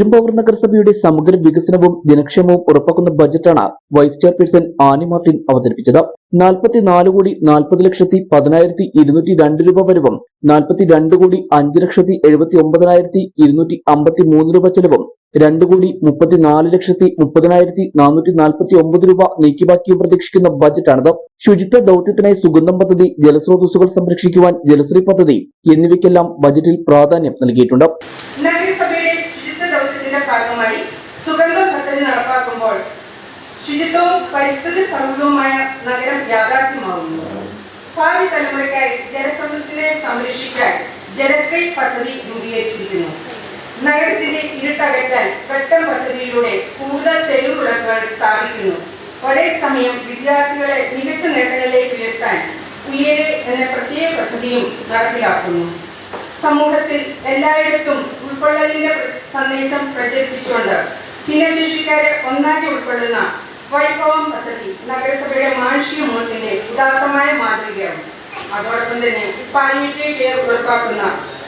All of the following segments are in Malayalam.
പെരുമ്പാവൂർ നഗരസഭയുടെ സമഗ്ര വികസനവും ജനക്ഷേമവും ഉറപ്പാക്കുന്ന ബജറ്റാണ് വൈസ് ചെയർപേഴ്സൺ ആനി മാർട്ടിൻ അവതരിപ്പിച്ചത്. നാൽപ്പത്തിനാല് കോടി നാൽപ്പത് ലക്ഷത്തി പതിനായിരത്തി ഇരുന്നൂറ്റി രണ്ട് രൂപ വരവും നാൽപ്പത്തിരണ്ട് കോടി അഞ്ച് ലക്ഷത്തി എഴുപത്തി ഒമ്പതിനായിരത്തി ഇരുന്നൂറ്റി അമ്പത്തി മൂന്ന് രൂപ ചെലവും രണ്ട് കോടി മുപ്പത്തിനാല് ലക്ഷത്തി മുപ്പതിനായിരത്തി നാനൂറ്റി നാൽപ്പത്തി ഒമ്പത് രൂപ നീക്കിബാക്കിയും പ്രതീക്ഷിക്കുന്ന ബജറ്റാണിത്. ശുചിത്വ ദൌത്യത്തിനായി സുഗന്ധം പദ്ധതി ജലസ്രോതസ്സുകൾ സംരക്ഷിക്കുവാൻ ജലശ്രീ പദ്ധതി എന്നിവയ്ക്കെല്ലാം ബജറ്റിൽ പ്രാധാന്യം നൽകിയിട്ടുണ്ട്. ദൗത്യത്തിന്റെ ഭാഗമായി സുഗന്ധ പദ്ധതി നടപ്പാക്കുമ്പോൾ ശുചിത്വവും പരിസ്ഥിതി സൗഹൃദവുമായ നഗരം യാഥാർത്ഥ്യമാകുന്നു. ഭാവി തലമുറയ്ക്കായി ജലസ്രോതസ്സിനെ സംരക്ഷിക്കാൻ ജലശ്രീ പദ്ധതി രൂപീകരിച്ചിരിക്കുന്നു. നഗരത്തിന്റെ ഇരുട്ടകറ്റാൻ വെട്ടം പദ്ധതിയിലൂടെ കൂടുതൽ തെരുവ് സ്ഥാപിക്കുന്നു. ഒരേ സമയം വിദ്യാർത്ഥികളെ മികച്ച നേട്ടങ്ങളിലേക്ക് ഉയർത്താൻ ഉയരെ എന്ന പ്രത്യേക പദ്ധതിയും നടപ്പിലാക്കുന്നു. സമൂഹത്തിൽ എല്ലായിടത്തും ഉൾക്കൊള്ളലിന്റെ സന്ദേശം പ്രചരിപ്പിച്ചുകൊണ്ട് ഭിന്നശേഷിക്കാരെ ഒന്നാകെ ഉൾക്കൊള്ളുന്ന വൈഭവം പദ്ധതി നഗരസഭയുടെ മാനുഷിക മുഖത്തിന്റെ ഉദാത്തമായ മാതൃകയാണ് അതോടൊപ്പം തന്നെ പാലിയേറ്റീവ് കെയർ ഉറപ്പാക്കുന്ന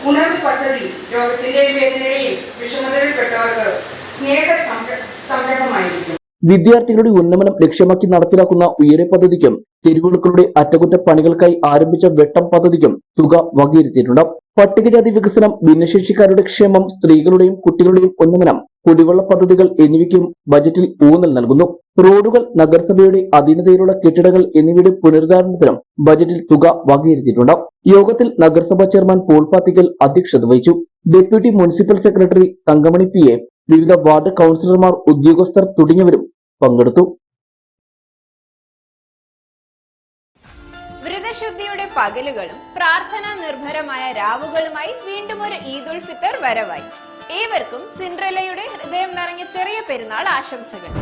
ഉണർവ് പദ്ധതി രോഗത്തിന്റെയും വേദനയിൽ വിഷമതയിൽപ്പെട്ടവർക്ക് സ്നേഹ സംരംഭമായിരിക്കും. വിദ്യാർത്ഥികളുടെ ഉന്നമനം ലക്ഷ്യമാക്കി നടപ്പിലാക്കുന്ന ഉയരെ പദ്ധതിക്കും തെരുവുകളുടെ അറ്റകുറ്റപ്പണികൾക്കായി ആരംഭിച്ച വെട്ടം പദ്ധതിക്കും തുക വകയിരുത്തിയിട്ടുണ്ട്. പട്ടികജാതി വികസനം ഭിന്നശേഷിക്കാരുടെ ക്ഷേമം സ്ത്രീകളുടെയും കുട്ടികളുടെയും ഉന്നമനം കുടിവെള്ള പദ്ധതികൾ എന്നിവയ്ക്കും ബജറ്റിൽ ഊന്നൽ നൽകുന്നു. റോഡുകൾ നഗരസഭയുടെ അധീനതയിലുള്ള കെട്ടിടങ്ങൾ എന്നിവയുടെ പുനരുദ്ധാരണത്തിനും ബജറ്റിൽ തുക വകയിരുത്തിയിട്ടുണ്ട്. യോഗത്തിൽ നഗരസഭാ ചെയർമാൻ പോൾ പാത്തിക്കൽ അധ്യക്ഷത വഹിച്ചു. Deputy municipal secretary Thankamani P A വിവിധ വാർഡ് കൌൺസിലർമാർ ഉദ്യോഗസ്ഥർ തുടങ്ങിയവരും പങ്കെടുത്തു. പകലുകളും പ്രാർത്ഥനാ നിർഭരമായ രാവുകളുമായി വീണ്ടും ഒരു ഈദുൽ ഫിത്തർ വരവായി. ഏവർക്കും സിൻഡ്രലയുടെ ഹൃദയം നിറഞ്ഞ ചെറിയ പെരുന്നാൾ ആശംസകൾ.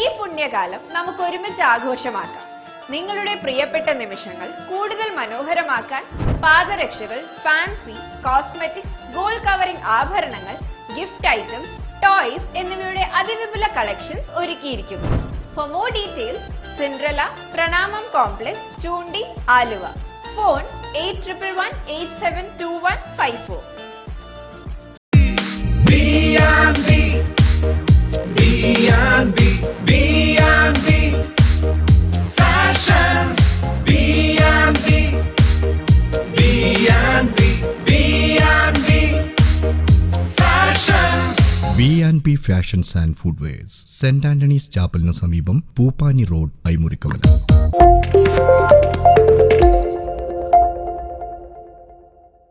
ഈ പുണ്യകാലം നമുക്ക് ഒരുമിച്ച് ആഘോഷമാക്കാം. നിങ്ങളുടെ പ്രിയപ്പെട്ട നിമിഷങ്ങൾ കൂടുതൽ മനോഹരമാക്കാൻ പാദരക്ഷകൾ ഫാൻസി കോസ്മെറ്റിക്സ് ഗോൾഡ് കവറിംഗ് ആഭരണങ്ങൾ ഗിഫ്റ്റ് ഐറ്റംസ് ടോയ്സ് എന്നിവയുടെ അതിവിപുല കളക്ഷൻസ് ഒരുക്കിയിരിക്കുന്നു. For more details Cinderella Pranamam complex Choondi Aluva. Phone eight triple one eight seven two one five four. B&B, B&B, B&B, fashion, B&B, B&B, B&B, fashion. B and B fashions and footwears Saint Antony's ചാപ്പലിന് സമീപം പൂപ്പാനി റോഡ് ഐമുറിക്കവല